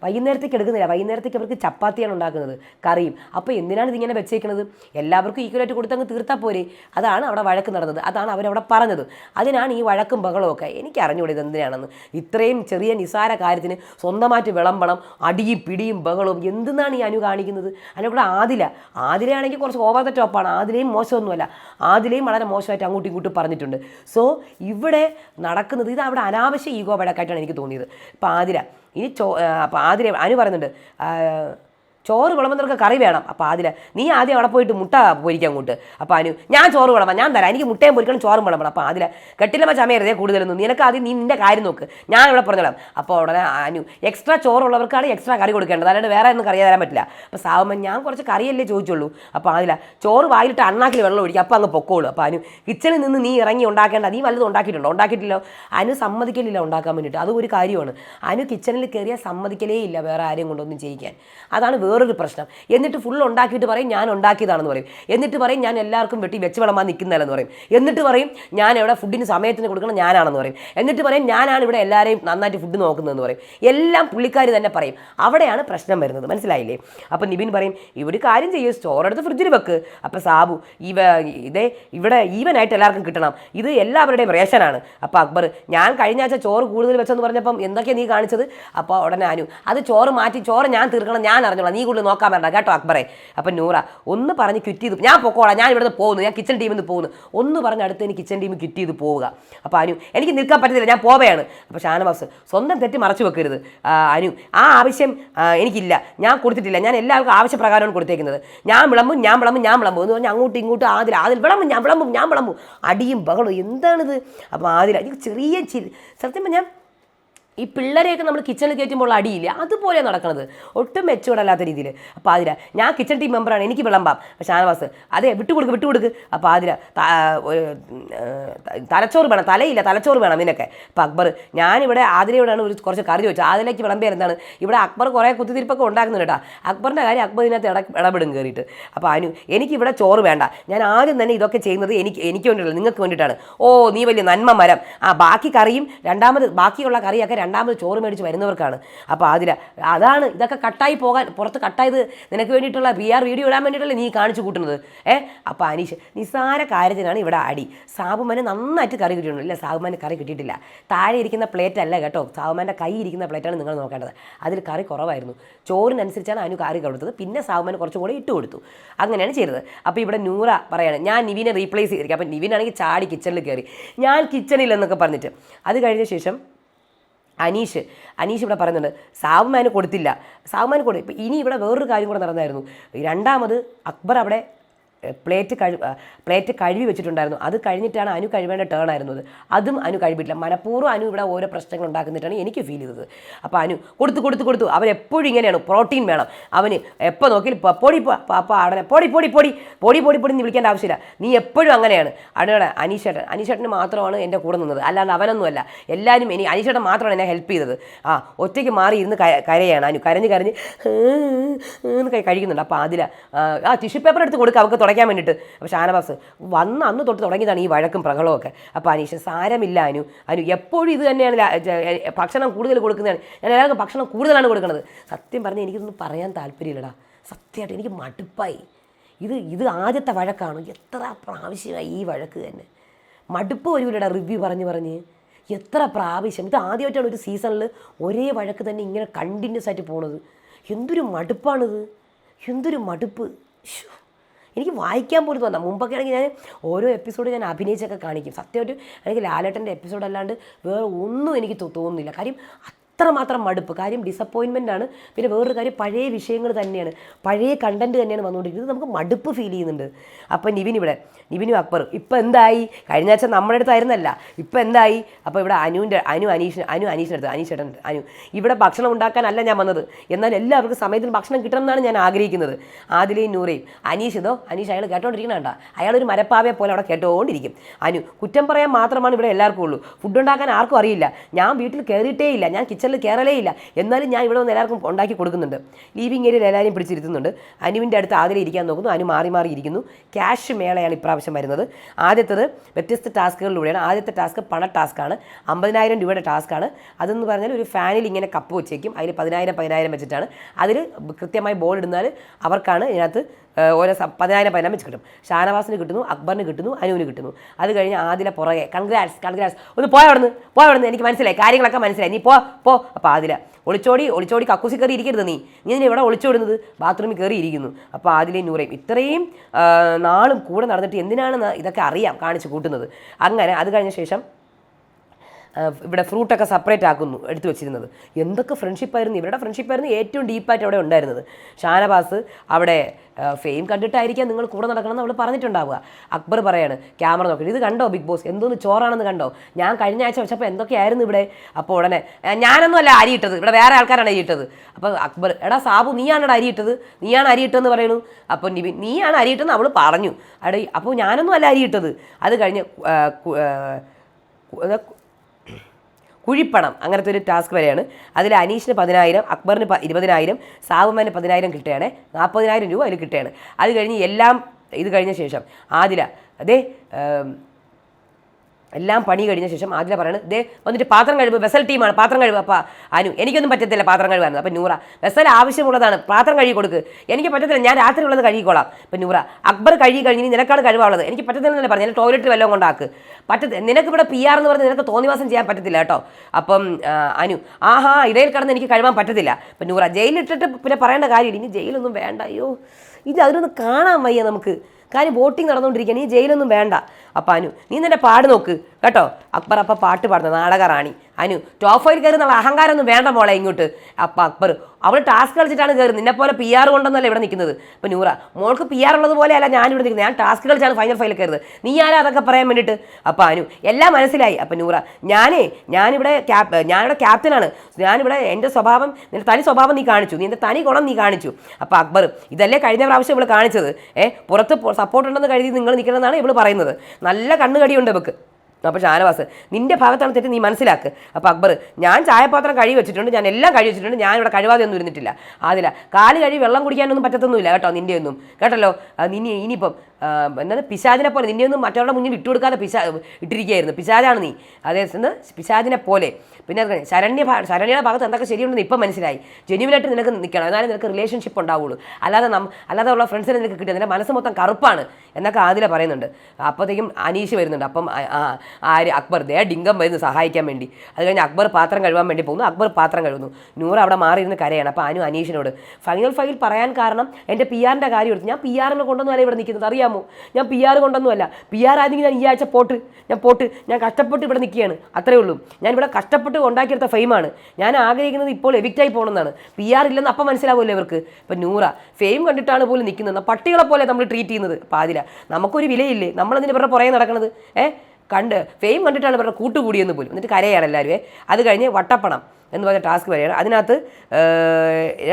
വൈകുന്നേരത്തേക്ക് എടുക്കുന്നില്ല. വൈകുന്നേരത്തേക്ക് അവർക്ക് ചപ്പാത്തിയാണ് ഉണ്ടാക്കുന്നത് കറിയും. അപ്പോൾ എന്തിനാണ് ഇതിങ്ങനെ വെച്ചേക്കുന്നത്? എല്ലാവർക്കും ഈക്വലായിട്ട് കൊടുത്തങ്ങ് തീർത്താൽ പോരെ. അതാണ് അവിടെ വഴക്ക് നടന്നത്. അതാണ് അവരവിടെ പറഞ്ഞത്. അതിനാണ് ഈ വഴക്കും ബഹളവും ഒക്കെ. എനിക്ക് അറിഞ്ഞൂടെ ഇത് എന്തിനാണെന്ന്. ഇത്രയും ചെറിയ നിസാര കാര്യത്തിന് സ്വന്തമായിട്ട് വിളമ്പണം അടിയും പിടിയും ബഹളവും. എന്തെന്നാണ് ഈ അനു കാണിക്കുന്നത്? അതിനെ കൂടെ ആദില. ആദിലയാണെങ്കിൽ കുറച്ച് ഓവർ ദ ടോപ്പാണ് ആദിലയും മോശമൊന്നുമല്ല. ആദിലയും വളരെ മോശമായിട്ട് അങ്ങോട്ടും ഇങ്ങോട്ടും പറഞ്ഞിട്ടുണ്ട്. സോ ഇവിടെ നടക്കുന്നത് ഇത് അവിടെ അനാവശ്യ ഈഗോ വഴക്കായിട്ടാണ് എനിക്ക് തോന്നിയത്. ഇപ്പോൾ ആതിര ഇനി ചോ അപ്പോൾ ആതിര അനു പറയുന്നുണ്ട് ചോറ് വിളമ്പുന്നവർക്ക് കറി വേണം. അപ്പോൾ അതിൽ നീ ആദ്യം അവിടെ പോയിട്ട് മുട്ട പൊരിക്കാൻ അങ്ങോട്ട്. അപ്പോൾ അനു ഞാൻ ചോറ് വിളമ്പാം ഞാൻ തരാം. എനിക്ക് മുട്ടയും പൊരിക്കണം ചോറും വിളമ്പണം. അപ്പോൾ അതിൽ കെട്ടിലമ്മ ചമയരുതേ കൂടുതലൊന്നും. നിനക്ക് ആദ്യം നീ നിന്റെ കാര്യം നോക്ക്. ഞാൻ ഇവിടെ പറഞ്ഞോളാം. അപ്പോൾ ഉടനെ അനു എക്സ്ട്രാ ചോറുള്ളവർക്കാണ് എക്സ്ട്രാ കറി കൊടുക്കേണ്ടത്. അല്ലാണ്ട് വേറെ ഒന്നും കറി തരാൻ പറ്റില്ല. അപ്പോൾ സാവുമ്പോൾ ഞാൻ കുറച്ച് കറിയല്ലേ ചോദിച്ചുള്ളൂ. അപ്പോൾ അതിൽ ചോറ് വായിലിട്ട് അണ്ണാക്കിൽ വെള്ളം ഒഴിക്കുക അപ്പോൾ അങ്ങ് പൊക്കോളൂ. അപ്പോൾ അനു കിച്ചണിൽ നിന്ന് നീ ഇറങ്ങി ഉണ്ടാക്കേണ്ട നീ വല്ലതും ഉണ്ടാക്കിയിട്ടുണ്ടോ? ഉണ്ടാക്കിയിട്ടില്ലോ? അനു സമ്മതിക്കലില്ല ഉണ്ടാക്കാൻ വേണ്ടിയിട്ട്. അത് ഒരു കാര്യമാണ്. അനു കിച്ചണിൽ കയറിയാൽ സമ്മതിക്കലേ ഇല്ല വേറെ ആരെയും കൊണ്ടൊന്നും ചെയ്യിക്കാൻ. അതാണ് വേറൊരു പ്രശ്നം. എന്നിട്ട് ഫുൾ ഉണ്ടാക്കിയിട്ട് പറയും ഞാൻ ഉണ്ടാക്കിയതാണെന്ന് പറയും. എന്നിട്ട് പറയും ഞാൻ എല്ലാവർക്കും വെട്ടി വെച്ച് വിളമ്പാൻ നിൽക്കുന്നതല്ലെന്ന് പറയും. എന്നിട്ട് പറയും ഞാൻ എവിടെ ഫുഡിന് സമയത്തിന് കൊടുക്കണം ഞാനാണെന്ന് പറയും. എന്നിട്ട് പറയും ഞാനാണ് ഇവിടെ എല്ലാവരെയും നന്നായിട്ട് ഫുഡ് നോക്കുന്നതെന്ന് പറയും. എല്ലാം പുള്ളിക്കാർ തന്നെ പറയും. അവിടെയാണ് പ്രശ്നം വരുന്നത്. മനസ്സിലായില്ലേ? അപ്പം നിബിൻ പറയും ഇവിടെ കാര്യം ചെയ്യും. സ്റ്റോറെടുത്ത് ഫ്രിഡ്ജിൽ വെക്ക്. അപ്പോൾ സാബു ഇവ ഇതേ ഇവിടെ ഈവനായിട്ട് എല്ലാവർക്കും കിട്ടണം. ഇത് എല്ലാവരുടെയും റേഷനാണ് അപ്പോൾ അക്ബർ ഞാൻ കഴിഞ്ഞ ആഴ്ച ചോറ് കൂടുതൽ വെച്ചെന്ന് പറഞ്ഞപ്പം എന്തൊക്കെയാണ് നീ കാണിച്ചത്? അപ്പോൾ ഉടനെ അനു അത് ചോറ് മാറ്റി ചോറ് ഞാൻ തീർക്കണം. ഞാൻ അറിഞ്ഞോളാം. നീ കൂടുതൽ നോക്കാൻ വേണ്ട കേട്ടോ അക്ബറെ? അപ്പം നൂറ ഒന്ന് പറഞ്ഞ് ക്വിറ്റ് ചെയ്ത് ഞാൻ പൊക്കോളാം. ഞാൻ ഇവിടുന്ന് പോകുന്നു. ഞാൻ കിച്ചൺ ടീമിൽ നിന്ന് പോകുന്നു. ഒന്ന് പറഞ്ഞ് അടുത്ത് എനിക്ക് കിച്ചൺ ടീം ക്വിറ്റ് ചെയ്ത് പോവുക. അപ്പോൾ അനു എനിക്ക് നിൽക്കാൻ പറ്റത്തില്ല. ഞാൻ പോവുകയാണ് അപ്പോൾ ഷാനവാസ് സ്വന്തം തെറ്റ് മറച്ചു വെക്കരുത്. അനു ആ ആവശ്യം എനിക്കില്ല. ഞാൻ കൊടുത്തിട്ടില്ല. ഞാൻ എല്ലാവർക്കും ആവശ്യപ്രകാരമാണ് കൊടുത്തേക്കുന്നത്. ഞാൻ വിളമ്പും ഞാൻ വിളമ്പും ഞാൻ വിളമ്പും. എന്ന് പറഞ്ഞാൽ അങ്ങോട്ടും ഇങ്ങോട്ടും ആദിൽ ആദിൽ വിളമ്പും ഞാൻ വിളമ്പും ഞാൻ വിളമ്പും. അടിയും ബഹളും. എന്താണിത്? അപ്പോൾ ആദിൽ ചെറിയ ചിരി. സത്യം പറഞ്ഞാൽ ഈ പിള്ളേരെയൊക്കെ നമ്മൾ കിച്ചണിൽ കയറ്റുമ്പോൾ അടിയില്ല? അതുപോലെ നടക്കുന്നത് ഒട്ടും മെച്ചൂടല്ലാത്ത രീതിയിൽ അപ്പോൾ ആതിര ഞാൻ കിച്ചൺ ടീം മെമ്പറാണ് എനിക്ക് വിളമ്പാം. ഷാനവാസ് അതെ വിട്ടുകൊടുക്ക് വിട്ടുകൊടുക്ക്. അപ്പോൾ ആതിര തലച്ചോറ് വേണം. തലയില്ല തലച്ചോറ് വേണം ഇതിനൊക്കെ അപ്പോൾ അക്ബർ ഞാനിവിടെ ആതിരയോടാണ് ഒരു കുറച്ച് കറി ചോദിച്ചത്. ആതിരയ്ക്ക് വിളമ്പിയാൽ എന്താണ്? ഇവിടെ അക്ബർ കുറേ കുത്തിത്തിരിപ്പൊക്കെ ഉണ്ടാക്കുന്നുണ്ട് കേട്ടോ. അക്ബറിന്റെ കാര്യം അക്ബർ ഇതിനകത്ത് ഇട ഇടപെടും കയറിയിട്ട് അപ്പോൾ അനു എനിക്കിവിടെ ചോറ് വേണ്ട. ഞാൻ ആദ്യം തന്നെ ഇതൊക്കെ ചെയ്യുന്നത് എനിക്ക് എനിക്ക് വേണ്ടിയില്ല നിങ്ങൾക്ക് വേണ്ടിയിട്ടാണ്. ഓ നീ വലിയ നന്മ മരം ആ ബാക്കി കറിയും രണ്ടാമത് ബാക്കിയുള്ള കറിയൊക്കെ രണ്ടാമത് ചോറ് മേടിച്ച് വരുന്നവർക്കാണ്. അപ്പോൾ അതില അതാണ് ഇതൊക്കെ കട്ടായി പോകാൻ പുറത്ത് കട്ടായത് നിനക്ക് വേണ്ടിയിട്ടുള്ള പി ആർ വീഡിയോ ഇടാൻ വേണ്ടിയിട്ടല്ലേ നീ കാണിച്ചു കൂട്ടുന്നത്. ഏ? അപ്പോൾ അനീഷ് നിസ്സാര കാര്യത്തിനാണ് ഇവിടെ അടി. സാബുമാന് നന്നായിട്ട് കറി കിട്ടിയിട്ടുണ്ട്. ഇല്ല സാബുമാന് കറി കിട്ടിയിട്ടില്ല. താഴെ ഇരിക്കുന്ന പ്ലേറ്റ് അല്ല കേട്ടോ. സാബുമാന്റെ കൈ ഇരിക്കുന്ന പ്ലേറ്റാണ് നിങ്ങൾ നോക്കേണ്ടത്. അതിൽ കറി കുറവായിരുന്നു. ചോറിനനുസരിച്ചാണ് അനു കറി കൊടുത്തത്. പിന്നെ സാബുമാന് കുറച്ചും കൂടെ ഇട്ട് കൊടുത്തു. അങ്ങനെയാണ് ചെയ്തത്. അപ്പോൾ ഇവിടെ നൂറ പറയാണ് ഞാൻ നിവിനെ റീപ്ലേസ് ചെയ്തിരിക്കും. അപ്പോൾ നിവിനാണെങ്കിൽ ചാടി കിച്ചണിൽ കയറി ഞാൻ കിച്ചണിൽ എന്നൊക്കെ പറഞ്ഞിട്ട്. അത് കഴിഞ്ഞ ശേഷം അനീഷ്. അനീഷ് ഇവിടെ പറയുന്നുണ്ട് സാവുമാന് കൊടുത്തില്ല. സാവുമാന് കൊടുത്തു ഇപ്പം ഇനി ഇവിടെ വേറൊരു കാര്യം കൂടെ നടന്നായിരുന്നു. രണ്ടാമത് അക്ബർ അവിടെ പ്ലേറ്റ് കഴി പ്ലേറ്റ് കഴുകി വെച്ചിട്ടുണ്ടായിരുന്നു. അത് കഴിഞ്ഞിട്ടാണ് അനു കഴിവേണ്ട ടേൺ ആയിരുന്നത്. അതും അനു കഴിവിട്ടില്ല മനഃപൂർവം അനു ഇവിടെ ഓരോ പ്രശ്നങ്ങൾ ഉണ്ടാക്കുന്നിട്ടാണ് എനിക്ക് ഫീൽ ചെയ്തത്. അപ്പോൾ അനു കൊടുത്തു കൊടുത്തു കൊടുത്തു. അവൻ എപ്പോഴും ഇങ്ങനെയാണ്. പ്രോട്ടീൻ വേണം. അവന് എപ്പോൾ നോക്കി പൊടി പാപ്പ ആടനെ പൊടി പൊടി പൊടി പൊടി പൊടി പൊടി നീ വിളിക്കേണ്ട ആവശ്യമില്ല. നീ എപ്പോഴും അങ്ങനെയാണ്. അവിടെ അനീഷേട്ടൻ അനീഷേട്ടന് മാത്രമാണ് എന്റെ കൂടെ നിന്നത്. അല്ലാണ്ട് അവനൊന്നുമല്ല. എല്ലാവരും ഇനി അനീഷേട്ടൻ മാത്രമാണ് എന്നെ ഹെൽപ്പ് ചെയ്തത്. ആ ഒറ്റയ്ക്ക് മാറി ഇരുന്ന് കരയാണ് അനു. കരഞ്ഞ് കരഞ്ഞ് കഴിക്കുന്നുണ്ട്. അപ്പോൾ അതില ആ ടിഷ്യൂ പേപ്പർ എടുത്ത് കൊടുക്കുക അവൾക്ക് തുടയ്ക്കാൻ വേണ്ടിയിട്ട്. അപ്പോൾ ഷാനവാസ് വന്ന് അന്ന് തൊട്ട് തുടങ്ങിയതാണ് ഈ വഴക്കും പ്രഹളമൊക്കെ അപ്പോൾ അനീഷൻ സാരമില്ല അനു. അനു എപ്പോഴും ഇത് തന്നെയാണ് ഭക്ഷണം കൂടുതൽ കൊടുക്കുന്നതാണ്. ഞാൻ എല്ലാവർക്കും ഭക്ഷണം കൂടുതലാണ് കൊടുക്കുന്നത്. സത്യം പറഞ്ഞാൽ എനിക്കൊന്നും പറയാൻ താല്പര്യമില്ലടാ. സത്യമായിട്ട് എനിക്ക് മടുപ്പായി. ഇത് ഇത് ആദ്യത്തെ വഴക്കാണ്. എത്ര പ്രാവശ്യമായി ഈ വഴക്ക് തന്നെ. മടുപ്പ് വരുമില്ലടാ റിവ്യൂ പറഞ്ഞ് പറഞ്ഞ്. എത്ര പ്രാവശ്യം. ഇത് ആദ്യമായിട്ടാണ് ഒരു സീസണിൽ ഒരേ വഴക്ക് തന്നെ ഇങ്ങനെ കണ്ടിന്യൂസ് ആയിട്ട് പോണത്. എന്തൊരു മടുപ്പാണിത്. എന്തൊരു മടുപ്പ്. എനിക്ക് വായിക്കാൻ പോലും തോന്നാം. മുമ്പൊക്കെ ആണെങ്കിൽ ഞാൻ ഓരോ എപ്പിസോഡ് ഞാൻ അഭിനയിച്ചൊക്കെ കാണിക്കും. സത്യമായിട്ട് എനിക്ക് ലാലേട്ടന്റെ എപ്പിസോഡ് അല്ലാണ്ട് വേറെ ഒന്നും എനിക്ക് തോന്നുന്നില്ല. കാര്യം അത്രമാത്രം മടുപ്പ്. കാര്യം ഡിസപ്പോയിൻമെന്റ് ആണ്. പിന്നെ വേറൊരു കാര്യം പഴയ വിഷയങ്ങൾ തന്നെയാണ്. പഴയ കണ്ടന്റ് തന്നെയാണ് വന്നുകൊണ്ടിരിക്കുന്നത്. നമുക്ക് മടുപ്പ് ഫീൽ ചെയ്യുന്നുണ്ട്. അപ്പം നിവിൻ ഇവിടെ നിവിനും അക്ബറും ഇപ്പം എന്തായി? കഴിഞ്ഞ ആഴ്ച നമ്മുടെ അടുത്തായിരുന്നല്ല. ഇപ്പം എന്തായി? അപ്പോൾ ഇവിടെ അനുവിന്റെ അനു അനീഷ് അനു അനീഷിന്റെ അടുത്ത് അനീഷ് അനീഷേട്ടൻ അനു. ഇവിടെ ഭക്ഷണം ഉണ്ടാക്കാനല്ല ഞാൻ വന്നത്. എന്നാൽ എല്ലാവർക്കും സമയത്തിന് ഭക്ഷണം കിട്ടണം എന്നാണ് ഞാൻ ആഗ്രഹിക്കുന്നത്. ആദിലയും നൂറയും. അനീഷ് ഇതോ? അനീഷ് അയാൾ കേട്ടോണ്ടിരിക്കണ കണ്ട? അയാളൊരു മരപ്പാവയെ പോലെ അവിടെ കേട്ടോണ്ടിരിക്കും. അനു കുറ്റം പറയാൻ മാത്രമാണ് ഇവിടെ എല്ലാവർക്കും ഉള്ളൂ. ഫുഡ് ഉണ്ടാക്കാൻ ആർക്കും അറിയില്ല. ഞാൻ വീട്ടിൽ കയറിയിട്ടേ ഇല്ല. ഞാൻ കിച്ചണിൽ കിച്ചണിൽ കയറലേ ഇല്ല. എന്നാലും ഞാൻ ഇവിടെ വന്ന് എല്ലാവർക്കും ഉണ്ടാക്കി കൊടുക്കുന്നുണ്ട്. ലീവിങ് ഏരിയയിൽ എല്ലാവരെയും പിടിച്ചിരുത്തുന്നുണ്ട്. അനുവിന്റെ അടുത്ത് ആദ്യം ഇരിക്കാൻ നോക്കുന്നു. അനു മാറി മാറി ഇരിക്കുന്നു. ക്യാഷ് മേളയാണ് ഇപ്രാവശ്യം വരുന്നത്. ആദ്യത്തത് വ്യത്യസ്ത ടാസ്കുകളിലൂടെയാണ്. ആദ്യത്തെ ടാസ്ക് പണ ടാസ്ക്കാണ് അമ്പതിനായിരം രൂപയുടെ ടാസ്ക്കാണ് അതെന്ന് പറഞ്ഞാൽ ഒരു ഫാനിൽ ഇങ്ങനെ കപ്പ് വെച്ചേക്കും. അതിൽ പതിനായിരം പതിനായിരം വെച്ചിട്ടാണ്. അതിൽ കൃത്യമായി ബോൾ ഇടുന്നാൽ അവർക്കാണ് ഇതിനകത്ത് ഓരോ പതിനായിരം പതിനായിരം വെച്ച് കിട്ടും. ഷാനവാസിന് കിട്ടുന്നു അക്ബറിന് കിട്ടുന്നു അനുവിന് കിട്ടുന്നു. അത് കഴിഞ്ഞ് ആദില പുറകെ. കൺഗ്രാറ്റ്സ് കൺഗ്രാറ്റ്സ് ഒന്ന് പോയ അവിടുന്ന് പോയ അവിടുന്ന്. എനിക്ക് മനസ്സിലായി. കാര്യങ്ങളൊക്കെ മനസ്സിലായി. നീ പോ പോ. അപ്പോൾ ആദില ഒളിച്ചോടി ഒളിച്ചോടി കക്കൂസി കയറി ഇരിക്കരുത് നീ. നീ ഇവിടെ ഒളിച്ചോടുന്നത്? ബാത്റൂമിൽ കയറി ഇരിക്കുന്നു. അപ്പോൾ ആദിലെ നൂറയും. ഇത്രയും നാളും കൂടെ നടന്നിട്ട് എന്തിനാണ് ഇതൊക്കെ അറിയാം കാണിച്ച് കൂട്ടുന്നത്. അങ്ങനെ അത് കഴിഞ്ഞ ശേഷം ഇവിടെ ഫ്രൂട്ടൊക്കെ സെപ്പറേറ്റ് ആക്കുന്നു എടുത്തു വെച്ചിരുന്നത്. എന്തൊക്കെ ഫ്രണ്ട്ഷിപ്പായിരുന്നു ഇവരുടെ ഫ്രണ്ട്ഷിപ്പായിരുന്നു ഏറ്റവും ഡീപ്പായിട്ട് അവിടെ ഉണ്ടായിരുന്നത്. ഷാനവാസ് അവിടെ ഫെയിം കണ്ടിട്ടായിരിക്കാം നിങ്ങൾ കൂടെ നടക്കണം എന്ന് അവൾ പറഞ്ഞിട്ടുണ്ടാവുക. അക്ബർ പറയാണ് ക്യാമറ നോക്കി ഇത് കണ്ടോ ബിഗ് ബോസ്? എന്തോന്ന് ചോറാണെന്ന് കണ്ടോ? ഞാൻ കഴിഞ്ഞ ആഴ്ച വെച്ചപ്പോൾ എന്തൊക്കെയായിരുന്നു ഇവിടെ? അപ്പോൾ ഉടനെ "ഏ, ഞാനൊന്നും അല്ല അരിയിട്ടത് ഇവിടെ വേറെ ആൾക്കാരാണ് അരി ഇട്ടത്. അപ്പോൾ അക്ബർ എടാ സാബു നീയാണോ ഇട്ടത്? നീയാണ് അരി ഇട്ടതെന്ന് പറയുന്നു അപ്പോൾ നിബിൻ നീയാണ് അരി ഇട്ടതെന്ന് അവൾ പറഞ്ഞു. അവിടെ അപ്പോൾ ഞാനൊന്നും അല്ല അരി ഇട്ടത്. അത് കഴിഞ്ഞ് കുഴിപ്പണം അങ്ങനത്തെ ഒരു ടാസ്ക് വരെയാണ്. അതിൽ അനീഷിന് പതിനായിരം അക്ബറിന് ഇരുപതിനായിരം സാബുമാന് പതിനായിരം കിട്ടുകയാണ്. നാൽപ്പതിനായിരം രൂപ അതിൽ കിട്ടുകയാണ്. അത് കഴിഞ്ഞ് എല്ലാം ഇത് കഴിഞ്ഞ ശേഷം ആദില അതേ എല്ലാം പണി കഴിഞ്ഞ ശേഷം ആദില പറയുന്നത് ദേ വന്നിട്ട് പാത്രം കഴിവ് വെസൽ ടീമാണ് പാത്രം കഴിവ് അപ്പം അനു എനിക്കൊന്നും പറ്റത്തില്ല പാത്രം കഴിവാണ് അപ്പം നൂറ വെസൽ ആവശ്യമുള്ളതാണ് പാത്രം കഴുകി കൊടുക്ക്. എനിക്ക് പറ്റത്തില്ല ഞാൻ രാത്രി ഉള്ളത് കഴുകിക്കോളാം. അപ്പം നൂറ അക്ബർ കഴുകി കഴിഞ്ഞ് നിനക്കാണ് കഴിവുള്ളത് എനിക്ക് പറ്റത്തില്ലെന്നല്ലേ പറഞ്ഞു ഞാൻ ടോയ്ലറ്റ് വല്ലതും കൊണ്ടാക്ക്. പറ്റത്തി നിനക്ക് ഇവിടെ പി ആർ എന്ന് പറഞ്ഞ് നിനക്ക് തോന്നിവാസം ചെയ്യാൻ പറ്റത്തില്ല കേട്ടോ. അപ്പം അനു ആഹാ ഇടയിൽ കടന്ന് എനിക്ക് കഴിവാൻ പറ്റത്തില്ല. അപ്പം നൂറ ജയിലിട്ടിട്ട് പിന്നെ പറയേണ്ട കാര്യമില്ല. ഇനി ജയിലൊന്നും വേണ്ട അയ്യോ. ഇത് അതിനൊന്ന് കാണാൻ വയ്യ നമുക്ക്. കാര്യം വോട്ടിംഗ് നടന്നുകൊണ്ടിരിക്കുകയാണ് ഈ ജയിലൊന്നും വേണ്ട. അപ്പം അനു നീ നിന്റെ പാട് നോക്ക് കേട്ടോ? അക്ബർ അപ്പം പാട്ട് പാടുന്നത് നാടകറാണി. അനു ടോപ്പ് ഫൈവ് കയറി എന്നുള്ള അഹങ്കാരമൊന്നും വേണ്ട മോളെ ഇങ്ങോട്ട്. അപ്പം അക്ബർ അവൾ ടാസ്ക് കളിച്ചിട്ടാണ് കയറി നിന്നെ പോലെ പി ആർ കൊണ്ടൊന്നല്ല ഇവിടെ നിൽക്കുന്നത്. അപ്പം നൂറ മോൾക്ക് പി ആർ ഉള്ളത് പോലെയല്ല ഞാൻ ഇവിടെ നിൽക്കുന്നത്. ഞാൻ ടാസ്ക് കളിച്ചാണ് ഫൈനൽ ഫൈനൽ കയറുന്നത്. നീ ആരാ അതൊക്കെ പറയാൻ വേണ്ടിയിട്ട്? അപ്പം അനു എല്ലാം മനസ്സിലായി. അപ്പം നൂറ ഞാനേ ഞാനിവിടെ ക്യാപ് ഞാനിവിടെ ക്യാപ്റ്റനാണ് ഞാനിവിടെ എന്റെ സ്വഭാവം നിന്റെ തനി സ്വഭാവം നീ കാണിച്ചു. നീ എന്റെ തനി ഗുണം നീ കാണിച്ചു. അപ്പോൾ അക്ബർ ഇതല്ലേ കഴിഞ്ഞ പ്രാവശ്യം ഇവൾ കാണിച്ചത്? ഏ പുറത്ത് സപ്പോർട്ട് ഉണ്ടെന്ന് കരുതി നിങ്ങൾ നിൽക്കണമെന്നാണ് ഇവൾ പറയുന്നത്. നല്ല കണ്ണുകടിയുണ്ട് ഇവക്ക്. അപ്പോൾ ഷാനവാസ് നിന്റെ ഭാഗത്താണ് തെറ്റ് നീ മനസ്സിലാക്ക്. അപ്പോൾ അക്ബർ ഞാൻ ചായപാത്രം കഴുകി വെച്ചിട്ടുണ്ട് ഞാൻ എല്ലാം കഴുകി വെച്ചിട്ടുണ്ട് ഞാൻ ഇവിടെ കഴിവാതെ ഒന്നും ഇരുന്നിട്ടില്ല. ആദില കാൽ കഴുകി വെള്ളം കുടിക്കാനൊന്നും പറ്റത്തൊന്നുമില്ല കേട്ടോ നിന്റെയൊന്നും കേട്ടല്ലോ? നിന്നെ ഇനിയിപ്പം എന്നത് പിശാചിനെ പോലെ നിന്നെ ഒന്നും മറ്റവരുടെ മുന്നിൽ വിട്ടുകൊടുക്കാതെ പിശാ ഇട്ടിരിക്കുകയായിരുന്നു. പിശാചാണ് നീ. അതേ പിശാചിനെ പോലെ. പിന്നെ ശരണ്യ ശരണ്യയുടെ ഭാഗത്ത് എന്തൊക്കെ ശരിയുണ്ടെന്ന് ഇപ്പം മനസ്സിലായി. ജെന്യുവനായിട്ട് നിനക്ക് നിൽക്കണം. എന്നാലും നിനക്ക് റിലേഷൻഷിപ്പ് ഉണ്ടാവുള്ളൂ. അല്ലാതെ നം അല്ലാതെ ഉള്ള ഫ്രണ്ട്സിനെ നിനക്ക് കിട്ടിയത് നിന്റെ മനസ്സ് മൊത്തം കറുപ്പാണ് എന്നൊക്കെ ആദില പറയുന്നുണ്ട്. അപ്പോഴത്തേക്കും അനീഷ് വരുന്നുണ്ട്. അപ്പം ആര് അക്ബർ? ദേ ഡിങ്കം വരുന്നു സഹായിക്കാൻ വേണ്ടി. അത് കഴിഞ്ഞ് അക്ബർ പാത്രം കഴുകാൻ വേണ്ടി പോകുന്നു. അക്ബർ പാത്രം കഴുകുന്നു. നൂറ് അവിടെ മാറി ഇരുന്ന് കരയാണ്. അപ്പോൾ അനു അനീഷിനോട് ഫൈനൽ ഫൈൽ പറയാൻ കാരണം എന്റെ പി ആറിന്റെ കാര്യം എടുത്ത് ഞാൻ പി ആറിനെ കൊണ്ടൊന്നും അല്ല ഇവിടെ നിൽക്കുന്നത്? അറിയാമോ? ഞാൻ പി ആർ കൊണ്ടൊന്നുമല്ല പി ആർ ആയിരുന്നെങ്കിൽ ഞാൻ ഈ ആഴ്ച പോട്ട് ഞാൻ പോട്ട് ഞാൻ കഷ്ടപ്പെട്ട് ഇവിടെ നിൽക്കുകയാണ്. അത്രേ ഉള്ളൂ. ഞാൻ ഇവിടെ കഷ്ടപ്പെട്ട് ഉണ്ടാക്കിയെടുത്ത ഫെയിമാണ് ഞാൻ ആഗ്രഹിക്കുന്നത് ഇപ്പോൾ എവിക്റ്റായി പോകണമെന്നാണ് പി ആർ ഇല്ലെന്ന് അപ്പം മനസ്സിലാവുമല്ലോ ഇവർക്ക്. ഇപ്പം നൂറ ഫെയിം കണ്ടിട്ടാണ് പോലും നിൽക്കുന്നത്. പട്ടികളെ പോലെ നമ്മൾ ട്രീറ്റ് ചെയ്യുന്നത്. പാതിര നമുക്കൊരു വിലയില്ലേ? നമ്മളതിന് ഇവരുടെ പുറകെ നടക്കുന്നത് ഏ? കണ്ട് ഫെയിം കണ്ടിട്ടാണ് ഇവരുടെ കൂട്ടുകൂടിയെന്ന് പോലും. എന്നിട്ട് കരയാണ് എല്ലാവരും. അത് കഴിഞ്ഞ് വട്ടപ്പണം എന്ന് പറഞ്ഞ ടാസ്ക് വരെയാണ്. അതിനകത്ത്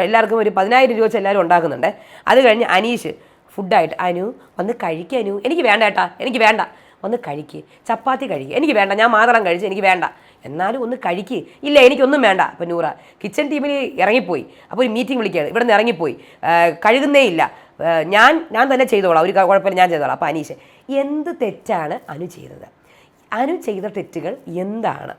എല്ലാവർക്കും ഒരു പതിനായിരം രൂപ വെച്ച് എല്ലാവരും ഉണ്ടാക്കുന്നുണ്ട്. അത് കഴിഞ്ഞ് അനീഷ് ഫുഡായിട്ട് അനു വന്ന് കഴിക്കുക അനു. എനിക്ക് വേണ്ട ഏട്ടാ എനിക്ക് വേണ്ട. ഒന്ന് കഴിക്ക്. ചപ്പാത്തി കഴിക്കുക എനിക്ക് വേണ്ട ഞാൻ മാത്രം കഴിച്ച് എനിക്ക് വേണ്ട. എന്നാലും ഒന്ന് കഴിക്ക്. ഇല്ല എനിക്കൊന്നും വേണ്ട. അപ്പോൾ നൂറ കിച്ചൺ ടീമിൽ ഇറങ്ങിപ്പോയി. അപ്പോൾ ഒരു മീറ്റിംഗ് വിളിക്കുകയാണ്. ഇവിടെ നിന്ന് ഇറങ്ങിപ്പോയി കഴുകുന്നേ ഇല്ല. ഞാൻ ഞാൻ തന്നെ ചെയ്തോളാം. ഒരു കുഴപ്പമില്ല ഞാൻ ചെയ്തോളാം. അപ്പോൾ അനീഷ് എന്ത് തെറ്റാണ് അനു ചെയ്തത്? അനു ചെയ്ത തെറ്റുകൾ എന്താണ്?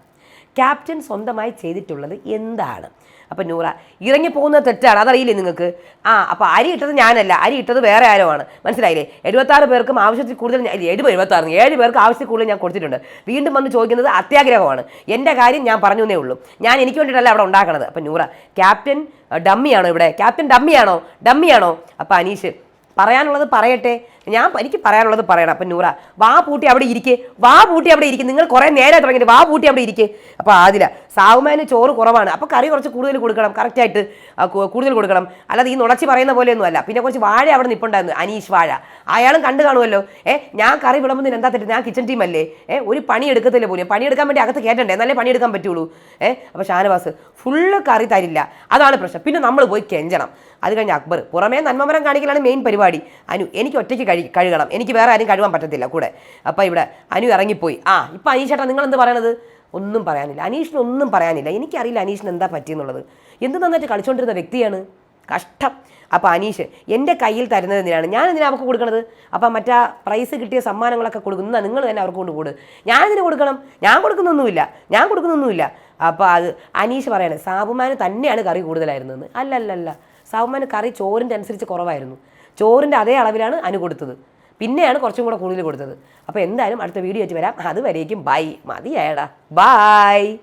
ക്യാപ്റ്റൻ സ്വന്തമായി ചെയ്തിട്ടുള്ളത് എന്താണ്? അപ്പം നൂറ ഇറങ്ങി പോകുന്ന തെറ്റാണ്. അതറിയില്ലേ നിങ്ങൾക്ക്? ആ അപ്പോൾ അരി ഇട്ടത് ഞാനല്ല. അരി ഇട്ടത് വേറെ ആരോ ആണ്. മനസ്സിലായില്ലേ? എഴുപത്താറ് പേർക്കും ആവശ്യത്തിൽ കൂടുതൽ എഴുപത് എഴുപത്താറ് ഏഴ് പേർക്ക് ആവശ്യത്തിൽ കൂടുതൽ ഞാൻ കൊടുത്തിട്ടുണ്ട്. വീണ്ടും വന്ന് ചോദിക്കുന്നത് അത്യാഗ്രഹമാണ്. എന്റെ കാര്യം ഞാൻ പറഞ്ഞു എന്നേ ഉള്ളൂ. ഞാൻ എനിക്ക് വേണ്ടിയിട്ടല്ല അവിടെ ഉണ്ടാക്കണത്. അപ്പം നൂറ ക്യാപ്റ്റൻ ഡമ്മിയാണോ ഇവിടെ? ക്യാപ്റ്റൻ ഡമ്മിയാണോ? ഡമ്മിയാണോ? അപ്പം അനീഷ് പറയാനുള്ളത് പറയട്ടെ. ഞാൻ എനിക്ക് പറയാനുള്ളത് പറയണം. അപ്പം നൂറ വാ പൂട്ടി അവിടെ ഇരിക്കേ. വാ പൂട്ടി അവിടെ ഇരിക്കും. നിങ്ങൾ കുറേ നേരം തുടങ്ങിയിട്ട് വാ പൂട്ടി അവിടെ ഇരിക്കേ. അപ്പോൾ ആദില സാവുമാന് ചോറ് കുറവാണ്. അപ്പോൾ കറി കുറച്ച് കൂടുതൽ കൊടുക്കണം. കറക്റ്റായിട്ട് കൂടുതൽ കൊടുക്കണം. അല്ലാതെ ഈ നുണച്ചി പറയുന്ന പോലെയൊന്നും അല്ല. പിന്നെ കുറച്ച് വാഴ അവിടെ നിൽപ്പുണ്ടായിരുന്നു അനീഷ് വാഴ. അയാളും കണ്ടു കാണുമല്ലോ. ഏ ഞാൻ കറി വിളമ്പുന്നതിന് എന്താ തെറ്റ്? ഞാൻ കിച്ചൺ ടീം അല്ലേ? ഏ ഒരു പണി എടുക്കത്തില്ല പോലും? പണിയെടുക്കാൻ വേണ്ടി അകത്ത് കയറ്റണ്ടേ എന്നാലേ പണിയെടുക്കാൻ പറ്റുള്ളൂ. ഏ അപ്പോൾ ഷാനവാസ് ഫുള്ള് കറി തരില്ല. അതാണ് പ്രശ്നം. പിന്നെ നമ്മൾ പോയി കെഞ്ചണം. അത് കഴിഞ്ഞ് അക്ബർ. പുറമേ നന്മമരം കാണിക്കലാണ് മെയിൻ പരിപാടി. അനു എനിക്ക് ഒറ്റയ്ക്ക് കഴി കഴുകണം. എനിക്ക് വേറെ ആരും കഴുകാൻ പറ്റത്തില്ല. കൂടെ. അപ്പോൾ ഇവിടെ അനു ഇറങ്ങിപ്പോയി. ആ ഇപ്പം അനീഷേട്ടാ നിങ്ങൾ എന്ത് പറയണത്? ഒന്നും പറയാനില്ല. അനീഷിന് ഒന്നും പറയാനില്ല. എനിക്കറിയില്ല അനീഷിന് എന്താ പറ്റിയെന്നുള്ളത്. എന്ത് നന്നായിട്ട് കളിച്ചുകൊണ്ടിരുന്ന വ്യക്തിയാണ്? കഷ്ടം. അപ്പോൾ അനീഷ് എന്റെ കയ്യിൽ തരുന്നത് എന്തിനാണ്? ഞാൻ എന്തിനാണ് അവർക്ക് കൊടുക്കണത്? അപ്പോൾ മറ്റാ പ്രൈസ് കിട്ടിയ സമ്മാനങ്ങളൊക്കെ കൊടുക്കുന്ന നിങ്ങൾ തന്നെ അവർക്ക് കൊണ്ട് കൊടു. ഞാൻ എന്തിനു കൊടുക്കണം? ഞാൻ കൊടുക്കുന്നൊന്നുമില്ല. ഞാൻ കൊടുക്കുന്നൊന്നുമില്ല. അപ്പോൾ അത് അനീഷ് പറയാണ് സാബുമാന് തന്നെയാണ് കറി കൂടുതലായിരുന്നെന്ന്. അല്ല അല്ല കറി ചോറിന്റെ അനുസരിച്ച് കുറവായിരുന്നു. ചോറിന്റെ അതേ അളവിലാണ് അനു കൊടുത്തത്. പിന്നെയാണ് കുറച്ചും കൂടെ കൂടുതൽ കൊടുത്തത്. അപ്പോൾ എന്തായാലും അടുത്ത വീഡിയോ ആയിട്ട് വരാം. അതുവരേക്കും ബൈ. മതിയായടാ. ബൈ.